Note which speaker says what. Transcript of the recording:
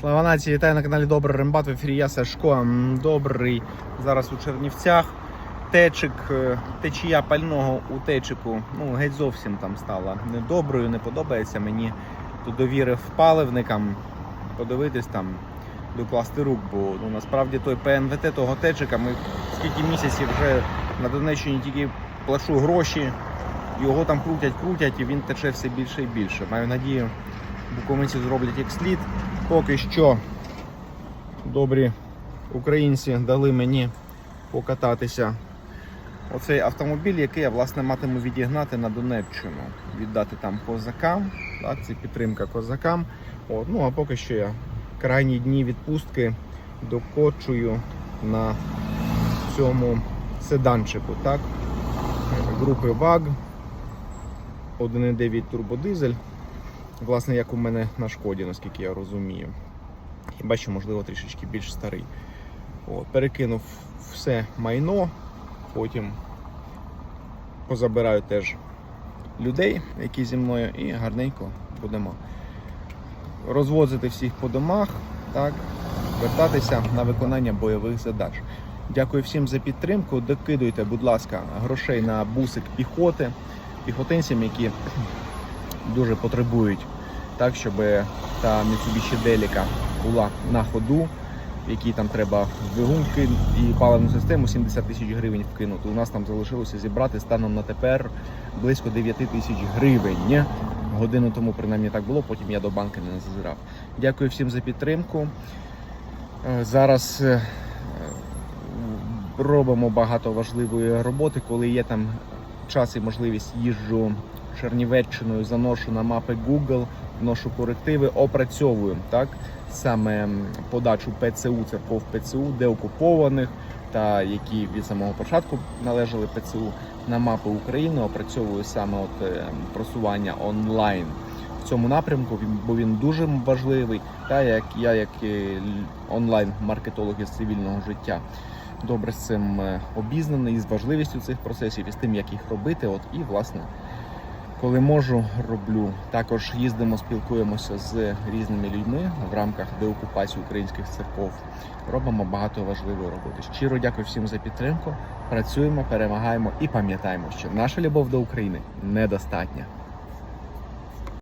Speaker 1: Слава нації, вітаю на каналі Добрий Рембат. В ефірі я Сашко. Добрий зараз у Чернівцях. Течик, е, течія пального у течику, ну геть зовсім там стала недоброю, не подобається мені. Тут довірив паливникам подивитись там, докласти рук, бо ну, насправді той ПНВТ того течика, ми скільки місяців вже на Донеччині тільки плачу гроші, його там крутять, крутять, і він тече все більше і більше. Маю надію, буковинці зроблять як слід. Поки що добрі українці дали мені покататися. Оцей автомобіль, який я власне матиму відігнати на Донеччину, віддати там козакам. Так, це підтримка козакам. От, ну а поки що я крайні дні відпустки докочую на цьому седанчику. Так? Групи ВАГ 1,9 турбодизель. Власне, як у мене на шкоді, наскільки я розумію. Хіба що, можливо, трішечки більш старий. От, перекинув все майно, потім позабираю теж людей, які зі мною, і гарненько будемо розвозити всіх по домах, так, вертатися на виконання бойових задач. Дякую всім за підтримку. Докидуйте, будь ласка, грошей на бусик піхоти, піхотинцям, які дуже потребують, так, щоб та Mitsubishi Delica була на ходу, в якій там треба двигун і паливну систему 70 тисяч гривень вкинути. У нас там залишилося зібрати станом на тепер близько 9 тисяч гривень. Годину тому принаймні так було, потім я до банки не зазирав. Дякую всім за підтримку. Е, Зараз е, робимо багато важливої роботи, коли є там час і можливість їжджу Чернівеччиною, заношу на мапи Google, вношу корективи, опрацьовую так саме подачу ПЦУ, церков ПЦУ, деокупованих та які від самого початку належали ПЦУ на мапи України. Опрацьовую саме от е, просування онлайн в цьому напрямку, бо він дуже важливий. Та як я, як онлайн маркетолог із цивільного життя, добре з цим е, обізнаний, з важливістю цих процесів, і з тим, як їх робити. От і власне, коли можу, роблю. Також їздимо, спілкуємося з різними людьми в рамках деокупації українських церков. Робимо багато важливої роботи. Щиро дякую всім за підтримку. Працюємо, перемагаємо і пам'ятаємо, що наша любов до України недостатня.